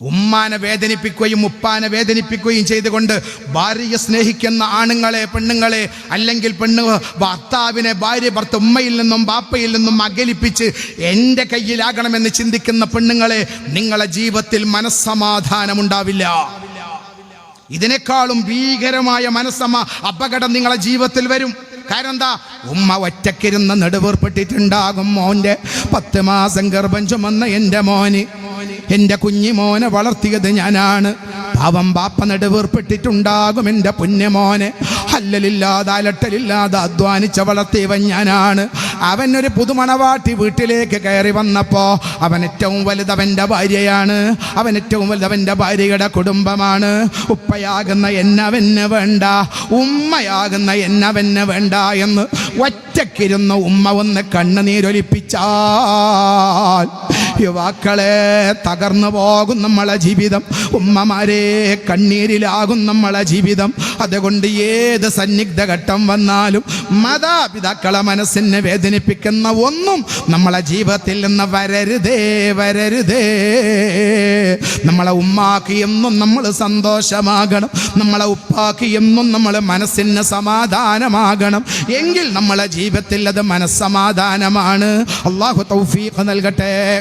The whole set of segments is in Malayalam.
ഉമ്മാനെ വേദനിപ്പിക്കുകയും ഉപ്പാനെ വേദനിപ്പിക്കുകയും ചെയ്തുകൊണ്ട് ഭാര്യയെ സ്നേഹിക്കുന്ന ആണുങ്ങളെ പെണ്ണുങ്ങളെ അല്ലെങ്കിൽ പെണ്ണ് ഭർത്താവിനെ ഭാര്യ ഭർത്ത ഉമ്മയിൽ നിന്നും ബാപ്പയിൽ നിന്നും അകലിപ്പിച്ച് എന്റെ കയ്യിലാകണമെന്ന് ചിന്തിക്കുന്ന പെണ്ണുങ്ങളെ നിങ്ങളെ ജീവിതത്തിൽ മനസ്സമാധാനമുണ്ടാവില്ല. ഇതിനേക്കാളും ഭീകരമായ മനസ്സമ അപകടം നിങ്ങളെ ജീവിതത്തിൽ വരും. കാരണം എന്താ? ഉമ്മ ഒറ്റക്കിരുന്ന് നെടുവേർപ്പെട്ടിട്ടുണ്ടാകും മോന്റെ പത്ത് മാസം ഗർഭം ചുമന്ന എന്റെ മോന്. എന്റെ കുഞ്ഞി മോനെ വളർത്തിയത് ഞാനാണ്. പാവം ബാപ്പ നെടുവേർപ്പെട്ടിട്ടുണ്ടാകും എന്റെ പുണ്യമോനെ. അല്ലലില്ലാതെ അലട്ടലില്ലാതെ അധ്വാനിച്ച വളർത്തിയവൻ ഞാനാണ്. അവനൊരു പുതുമണവാട്ടി വീട്ടിലേക്ക് കയറി വന്നപ്പോ അവൻ ഏറ്റവും വലുത് അവന്റെ ഭാര്യയാണ്. അവൻ ഏറ്റവും വലുത് അവന്റെ ഭാര്യയുടെ കുടുംബമാണ്. ഉപ്പയാകുന്ന എന്നവന് വേണ്ട ഉമ്മയാകുന്ന എന്നവന് വേണ്ട എന്ന് ഒറ്റക്കിരുന്ന് ഉമ്മ ഒന്ന് കണ്ണുനീരൊലിപ്പിച്ചാൽ യുവാക്കളെ തകർന്നു പോകും നമ്മളെ ജീവിതം. ഉമ്മമാരെ കണ്ണീരിലാകും നമ്മളെ ജീവിതം. അതുകൊണ്ട് ഏത് സന്നിഗ്ധ ഘട്ടം വന്നാലും മാതാപിതാക്കളെ മനസ്സിനെ വേദനിപ്പിക്കുന്ന ഒന്നും നമ്മളെ ജീവിതത്തിൽ നിന്ന് വരരുതേ വരരുതേ. നമ്മളെ ഉമ്മാക്ക് എന്നും നമ്മൾ സന്തോഷമാകണം. നമ്മളെ ഉപ്പാക്ക് എന്നും നമ്മൾ മനസ്സിന് സമാധാനമാകണം. എങ്കിൽ നമ്മളെ ജീവിതത്തിൽ അത് മനസ്സമാധാനമാണ്. അള്ളാഹു തൗഫീഖ് നൽകട്ടെ.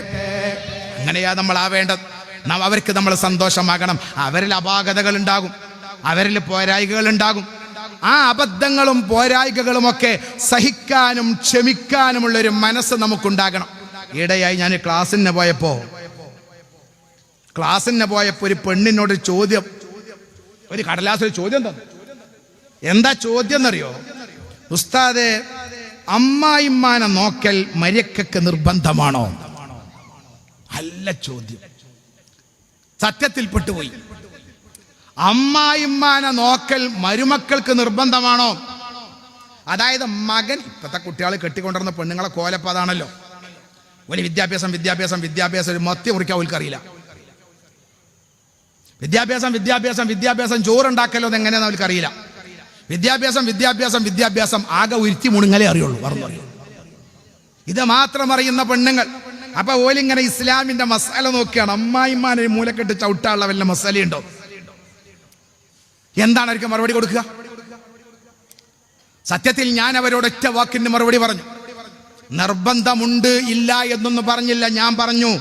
അങ്ങനെയാ നമ്മൾ ആവേണ്ടത് നാം അവർക്ക് നമ്മൾ സന്തോഷമാകണം. അവരിൽ അപാകതകൾ ഉണ്ടാകും. അവരിൽ പോരായ്കകൾ ഉണ്ടാകും. ആ അബദ്ധങ്ങളും പോരായ്കകളും ഒക്കെ സഹിക്കാനും ക്ഷമിക്കാനുമുള്ള ഒരു മനസ്സ് നമുക്കുണ്ടാകണം. ഈടെയായി ഞാൻ ക്ലാസ്സിന് പോയപ്പോ ക്ലാസ്സിന് പോയപ്പോ ഒരു പെണ്ണിനോട് ചോദ്യം. ഒരു കടലാസിൽ ചോദ്യം തന്നു. എന്താ ചോദ്യം എന്നറിയോ? ഉസ്താദെ അമ്മായിമ്മാനെ നോക്കൽ മര്യക്കൊക്കെ നിർബന്ധമാണോ? അല്ല ചോദ്യം. സത്യത്തിൽ പെട്ടുപോയി അമ്മായിമ്മാനെ നോക്കൽ മരുമക്കൾക്ക് നിർബന്ധമാണോ? അതായത് മകൻ ഇപ്പത്തെ കുട്ടികൾ കെട്ടിക്കൊണ്ടിരുന്ന പെണ്ണുങ്ങളെ കോലപ്പ് അതാണല്ലോ. ഒരു വിദ്യാഭ്യാസം വിദ്യാഭ്യാസം വിദ്യാഭ്യാസം ഒരു മത്തി മുറിക്കാൻ അവർക്കറിയില്ല വിദ്യാഭ്യാസം വിദ്യാഭ്യാസം വിദ്യാഭ്യാസം ചോറുണ്ടാക്കലോ എന്ന് എങ്ങനെയാണെന്ന് അവർക്കറിയില്ല വിദ്യാഭ്യാസം വിദ്യാഭ്യാസം വിദ്യാഭ്യാസം ആകെ ഉരുത്തി മുണുങ്ങലേ അറിയുള്ളൂ പറഞ്ഞു ഇത് മാത്രം അറിയുന്ന പെണ്ണുങ്ങൾ. അപ്പൊ ഓലിങ്ങനെ ഇസ്ലാമിന്റെ മസാല നോക്കിയാണ്. അമ്മായിമാനെ മൂലക്കെട്ട് ചവിട്ടാനുള്ള വല്ല മസാലയുണ്ടോ? എന്താണ് അവർക്ക് മറുപടി കൊടുക്കുക? സത്യത്തിൽ ഞാൻ അവരോട് ഒറ്റ വാക്കിന് മറുപടി പറഞ്ഞു. നിർബന്ധമുണ്ട് ഇല്ല എന്നൊന്നും പറഞ്ഞില്ല. ഞാൻ പറഞ്ഞു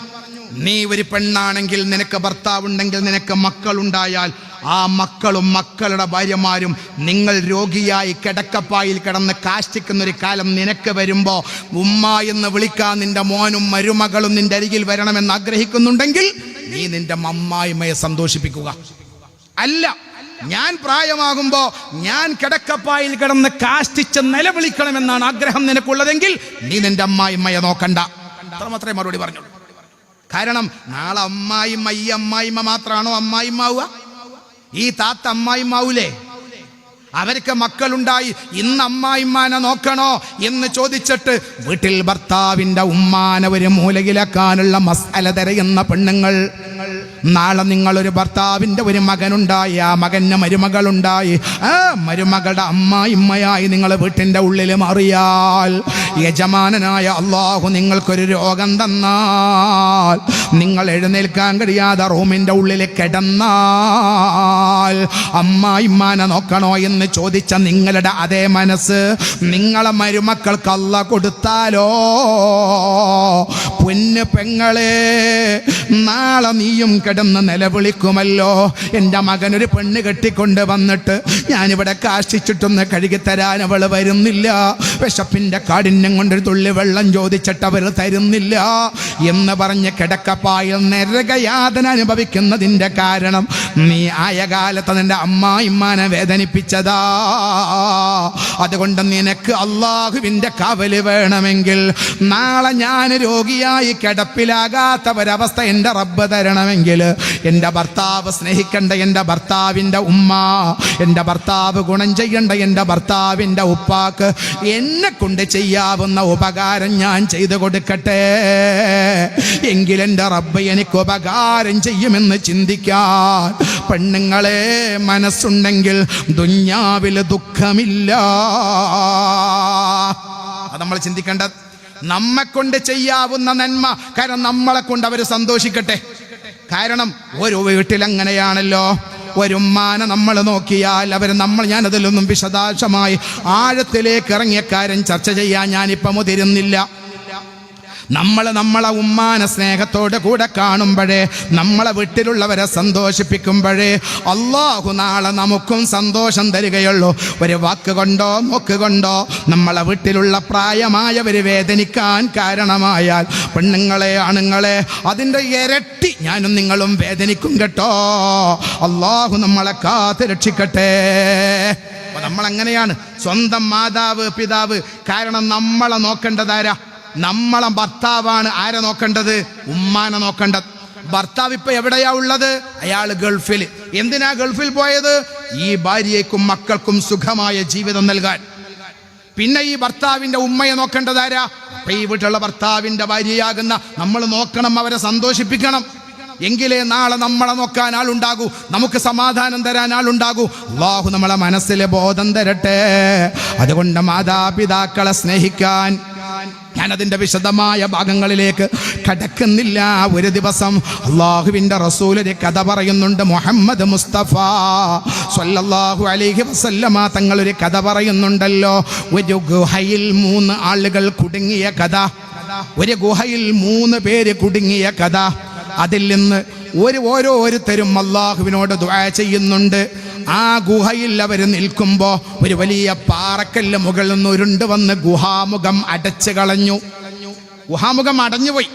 നീ ഒരു പെണ്ണാണെങ്കിൽ നിനക്ക് ഭർത്താവുണ്ടെങ്കിൽ നിനക്ക് മക്കളുണ്ടായാൽ ആ മക്കളും മക്കളുടെ ഭാര്യമാരും നിങ്ങൾ രോഗിയായി കിടക്കപ്പായിൽ കിടന്ന് കാഷ്ടിക്കുന്ന ഒരു കാലം നിനക്ക് വരുമ്പോൾ ഉമ്മ എന്ന് വിളിക്കാൻ നിന്റെ മോനും മരുമകളും നിന്റെ അരികിൽ വരണമെന്ന് ആഗ്രഹിക്കുന്നുണ്ടെങ്കിൽ നീ നിന്റെ അമ്മായിമ്മയെ സന്തോഷിപ്പിക്കുക. അല്ല ഞാൻ പ്രായമാകുമ്പോൾ ഞാൻ കിടക്കപ്പായിൽ കിടന്ന് കാഷ്ടിച്ച് നിലവിളിക്കണമെന്നാണ് ആഗ്രഹം നിനക്കുള്ളതെങ്കിൽ നീ നിന്റെ അമ്മായിമ്മയെ നോക്കണ്ട. അത്ര മാത്രമേ മറുപടി പറഞ്ഞു കാരണം നാളെ അമ്മായിമ്മ ഈ അമ്മായിമ്മ മാത്രമാണോ അമ്മായിമ്മാവുക ഈ താത്ത അമ്മായിമാവൂലേ അവർക്ക് മക്കളുണ്ടായി. ഇന്ന് അമ്മായിമ്മാനെ നോക്കണോ എന്ന് ചോദിച്ചിട്ട് വീട്ടിൽ ഭർത്താവിന്റെ ഉമ്മാനെ ഒരു മൂലകിലാക്കാനുള്ള മസാല പെണ്ണുങ്ങൾ നാളെ നിങ്ങളൊരു ഭർത്താവിന്റെ ഒരു മകനുണ്ടായി. ആ മകന് മരുമകളുണ്ടായി. ആ മരുമകളുടെ അമ്മായിമ്മയായി നിങ്ങൾ വീട്ടിന്റെ ഉള്ളിൽ മാറിയാൽ യജമാനനായ അള്ളാഹു നിങ്ങൾക്കൊരു രോഗം തന്നാൽ നിങ്ങൾ എഴുന്നേൽക്കാൻ കഴിയാതെ റൂമിന്റെ ഉള്ളിൽ കിടന്നാൽ അമ്മായിമ്മാനെ നോക്കണോ എന്ന് ചോദിച്ച നിങ്ങളുടെ അതേ മനസ്സ് നിങ്ങളെ മരുമക്കൾക്ക് അല്ല കൊടുത്താലോ? പൊന്ന് പെങ്ങളെ നാളെ നീയും കിടന്ന് നിലവിളിക്കുമല്ലോ. എന്റെ മകനൊരു പെണ്ണ് കെട്ടിക്കൊണ്ട് വന്നിട്ട് ഞാനിവിടെ കാശിച്ചിട്ടൊന്ന് കഴുകിത്തരാൻ അവൾ വരുന്നില്ല. വിശപ്പിന്റെ കാഠിന്യം കൊണ്ടൊരു തുള്ളി വെള്ളം ചോദിച്ചിട്ട് അവർ തരുന്നില്ല എന്ന് പറഞ്ഞ് കിടക്കപ്പായിൽ നരകയാതന അനുഭവിക്കുന്നതിന്റെ കാരണം നീ ആയ കാലത്ത് നിന്റെ അമ്മായിമ്മാനെ വേദനിപ്പിച്ചതാ. അതുകൊണ്ട് നിനക്ക് അള്ളാഹുവിന്റെ കവൽ വേണമെങ്കിൽ നാളെ ഞാൻ രോഗിയായി കിടപ്പിലാകാത്ത ഒരവസ്ഥ എന്റെ റബ്ബ് തരണമെങ്കിൽ എന്റെ ഭർത്താവ് സ്നേഹിക്കേണ്ട എന്റെ ഭർത്താവിന്റെ ഉമ്മ എന്റെ ഭർത്താവ് ഗുണം ചെയ്യേണ്ട എന്റെ ഭർത്താവിന്റെ ഉപ്പാക്ക് എന്നെ കൊണ്ട് ചെയ്യാവുന്ന ഉപകാരം ഞാൻ ചെയ്തു കൊടുക്കട്ടെ. എങ്കിലെന്റെ റബ്ബ് എനിക്ക് ഉപകാരം ചെയ്യുമെന്ന് ചിന്തിക്കാൻ പെണ്ണുങ്ങളെ മനസ്സുണ്ടെങ്കിൽ ദുഞ്ഞാവിൽ ദുഃഖമില്ല. അത് നമ്മൾ ചിന്തിക്കേണ്ട നമ്മെ കൊണ്ട് ചെയ്യാവുന്ന നന്മ കാരണം നമ്മളെ കൊണ്ട് അവർ സന്തോഷിക്കട്ടെ. കാരണം ഒരു വീട്ടിലങ്ങനെയാണല്ലോ. ഒരു ഉമ്മാനെ നമ്മൾ നോക്കിയാൽ അവർ നമ്മൾ ഞാനതിലൊന്നും വിശദാംശമായി ആഴത്തിലേക്ക് ഇറങ്ങിയ കാര്യം ചർച്ച ചെയ്യാൻ ഞാനിപ്പം മുതിരുന്നില്ല. നമ്മൾ നമ്മളെ ഉമ്മാനെ സ്നേഹത്തോടെ കൂടെ കാണുമ്പോഴേ നമ്മളെ വീട്ടിലുള്ളവരെ സന്തോഷിപ്പിക്കുമ്പോഴേ അള്ളാഹു നാളെ നമുക്കും സന്തോഷം തരികയുള്ളൂ. ഒരു വാക്ക് കൊണ്ടോ നോക്ക് കൊണ്ടോ നമ്മളെ വീട്ടിലുള്ള പ്രായമായവർ വേദനിക്കാൻ കാരണമായാൽ പെണ്ണുങ്ങളെ ആണുങ്ങളെ അതിന്റെ ഇരട്ടി ഞാനും നിങ്ങളും വേദനിക്കും കേട്ടോ. അള്ളാഹു നമ്മളെ കാത്ത് രക്ഷിക്കട്ടെ. അങ്ങനെയാണ് സ്വന്തം മാതാവ് പിതാവ് കാരണം നമ്മളെ നോക്കേണ്ടതാരാ നമ്മളെ ഭർത്താവാണ് ആരെ നോക്കേണ്ടത്? ഉമ്മാനെ നോക്കേണ്ടത്. ഭർത്താവ് ഇപ്പൊ എവിടെയാ ഉള്ളത്? അയാൾ ഗൾഫിൽ എന്തിനാ ഗൾഫിൽ പോയത്? ഈ ഭാര്യയ്ക്കും മക്കൾക്കും സുഖമായ ജീവിതം നൽകാൻ. പിന്നെ ഈ ഭർത്താവിന്റെ ഉമ്മയെ നോക്കേണ്ടത് ആരാ? അപ്പൊ ഈ വീട്ടിലുള്ള ഭർത്താവിന്റെ ഭാര്യയാകുന്ന നമ്മൾ നോക്കണം അവരെ സന്തോഷിപ്പിക്കണം. എങ്കിലേ നാളെ നമ്മളെ നോക്കാൻ ആളുണ്ടാകൂ. നമുക്ക് സമാധാനം തരാൻ ആളുണ്ടാകൂ. അള്ളാഹു നമ്മളെ മനസ്സിലെ ബോധം തരട്ടെ. അതുകൊണ്ട് മാതാപിതാക്കളെ സ്നേഹിക്കാൻ ഞാനതിന്റെ വിശദമായ ഭാഗങ്ങളിലേക്ക് കടക്കുന്നില്ല. ഒരു ദിവസം അള്ളാഹുവിന്റെ റസൂലൊരു കഥ പറയുന്നുണ്ട്. മുഹമ്മദ് മുസ്തഫ സൊല്ലാഹു അലൈഹി വസല്ലമ തങ്ങളൊരു കഥ പറയുന്നുണ്ടല്ലോ. ഒരു ഗുഹയിൽ മൂന്ന് ആളുകൾ കുടുങ്ങിയ കഥ. ഒരു ഗുഹയിൽ മൂന്ന് പേര് കുടുങ്ങിയ കഥ. അതിൽ നിന്ന് ഒരു ഓരോരുത്തരും അള്ളാഹുവിനോട് ദുആ ചെയ്യുന്നുണ്ട്. ആ ഗുഹയിൽ അവർ നിൽക്കുമ്പോൾ ഒരു വലിയ പാറക്കല്ല് മുകളിൽ നിന്ന് ഉരുണ്ട് വന്ന് ഗുഹാമുഖം അടച്ചു കളഞ്ഞു. ഗുഹാമുഖം അടഞ്ഞുപോയി.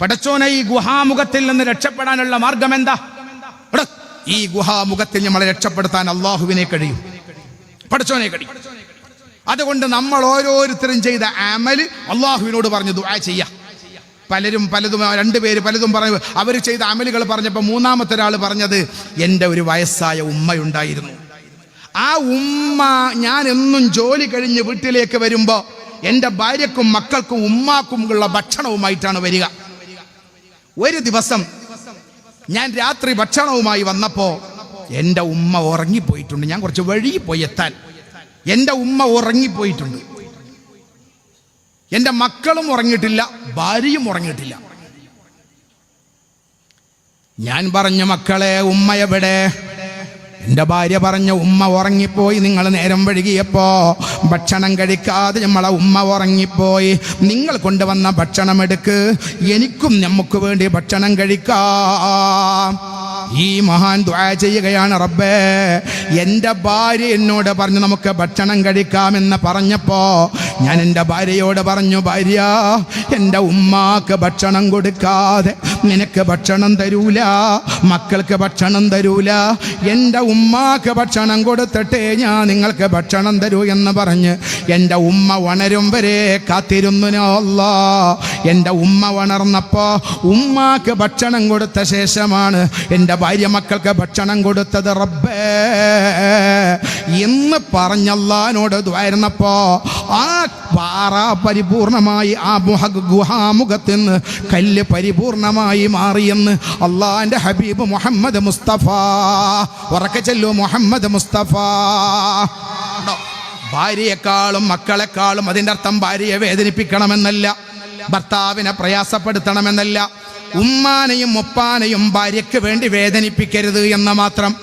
പടച്ചോനെ ഈ ഗുഹാമുഖത്തിൽ നിന്ന് രക്ഷപ്പെടാനുള്ള മാർഗം എന്താ ഈ ഗുഹാമുഖത്തിൽ നമ്മളെ രക്ഷപ്പെടുത്താൻ അള്ളാഹുവിനെ കഴിയും. പടച്ചോനെ കഴിയും. അതുകൊണ്ട് നമ്മൾ ഓരോരുത്തരും ചെയ്ത അമൽ അള്ളാഹുവിനോട് പറഞ്ഞു ദുആ ചെയ്യാം. പലരും പലതും രണ്ടുപേര് പലതും പറഞ്ഞു അവർ ചെയ്ത അമലുകൾ പറഞ്ഞപ്പോൾ മൂന്നാമത്തെ ഒരാൾ പറഞ്ഞത് എന്റെ ഒരു വയസ്സായ ഉമ്മയുണ്ടായിരുന്നു. ആ ഉമ്മ ഞാൻ എന്നും ജോലി കഴിഞ്ഞ് വീട്ടിലേക്ക് വരുമ്പോൾ എന്റെ ഭാര്യക്കും മക്കൾക്കും ഉമ്മാക്കും ഉള്ള ഭക്ഷണവുമായിട്ടാണ് വരിക. ഒരു ദിവസം ഞാൻ രാത്രി ഭക്ഷണവുമായി വന്നപ്പോൾ എന്റെ ഉമ്മ ഉറങ്ങിപ്പോയിട്ടുണ്ട്. ഞാൻ കുറച്ച് വഴി പോയി എത്താൻ. എന്റെ ഉമ്മ ഉറങ്ങിപ്പോയിട്ടുണ്ട്. എന്റെ മക്കളും ഉറങ്ങിയിട്ടില്ല ഭാര്യയും ഉറങ്ങിയിട്ടില്ല. ഞാൻ പറഞ്ഞ മക്കളെ ഉമ്മ എവിടെ? എന്റെ ഭാര്യ പറഞ്ഞ ഉമ്മ ഉറങ്ങിപ്പോയി നിങ്ങൾ നേരം വഴുകിയപ്പോ ഭക്ഷണം കഴിക്കാതെ നമ്മളെ ഉമ്മ ഉറങ്ങിപ്പോയി. നിങ്ങൾ കൊണ്ടുവന്ന ഭക്ഷണം എടുക്ക് എനിക്കും നമുക്ക് വേണ്ടി ഭക്ഷണം കഴിക്കാം. ഈ മഹാൻ ദ്വാ ചെയ്യുകയാണ് റബ്ബേ. എന്റെ ഭാര്യ എന്നോട് പറഞ്ഞു നമുക്ക് ഭക്ഷണം കഴിക്കാമെന്ന് പറഞ്ഞപ്പോ ഞാൻ എന്റെ ഭാര്യയോട് പറഞ്ഞു ഭാര്യ എന്റെ ഉമ്മാക്ക് ഭക്ഷണം കൊടുക്കാതെ നിനക്ക് ഭക്ഷണം തരൂല മക്കൾക്ക് ഭക്ഷണം തരൂല. എന്റെ ഉമ്മാക്ക് ഭക്ഷണം കൊടുത്തിട്ടേ ഞാൻ നിങ്ങൾക്ക് ഭക്ഷണം തരൂ എന്ന് പറഞ്ഞ് എന്റെ ഉമ്മ ഉണരും വരെ കാത്തിരുന്നു എന്റെ ഉമ്മ ഉണർന്നപ്പോ ഉമ്മാക്ക് ഭക്ഷണം കൊടുത്ത ശേഷമാണ് എന്റെ ഭാര്യ മക്കൾക്ക് ഭക്ഷണം കൊടുത്തത് റബ്ബേ. എന്ന് പറഞ്ഞല്ലാനോട് വരുന്നപ്പോ ആ പാറ പരിപൂർണമായി ആ ഗുഹാമുഖത്ത് നിന്ന് കല്ല് പരിപൂർണമായി മാറിയെന്ന് അള്ളാന്റെ ഹബീബ് മുഹമ്മദ് മുസ്തഫ. ഉറക്കെ ചെല്ലു മുഹമ്മദ് മുസ്തഫ? ഭാര്യയെക്കാളും മക്കളെക്കാളും അതിന്റെ അർത്ഥം ഭാര്യയെ വേദനിപ്പിക്കണമെന്നല്ല ഭർത്താവിനെ പ്രയാസപ്പെടുത്തണമെന്നല്ല. ഉമ്മാനെയും ഉപ്പാനെയും ഭാര്യയ്ക്ക് വേണ്ടി വേദനിപ്പിക്കരുത് എന്ന് മാത്രം.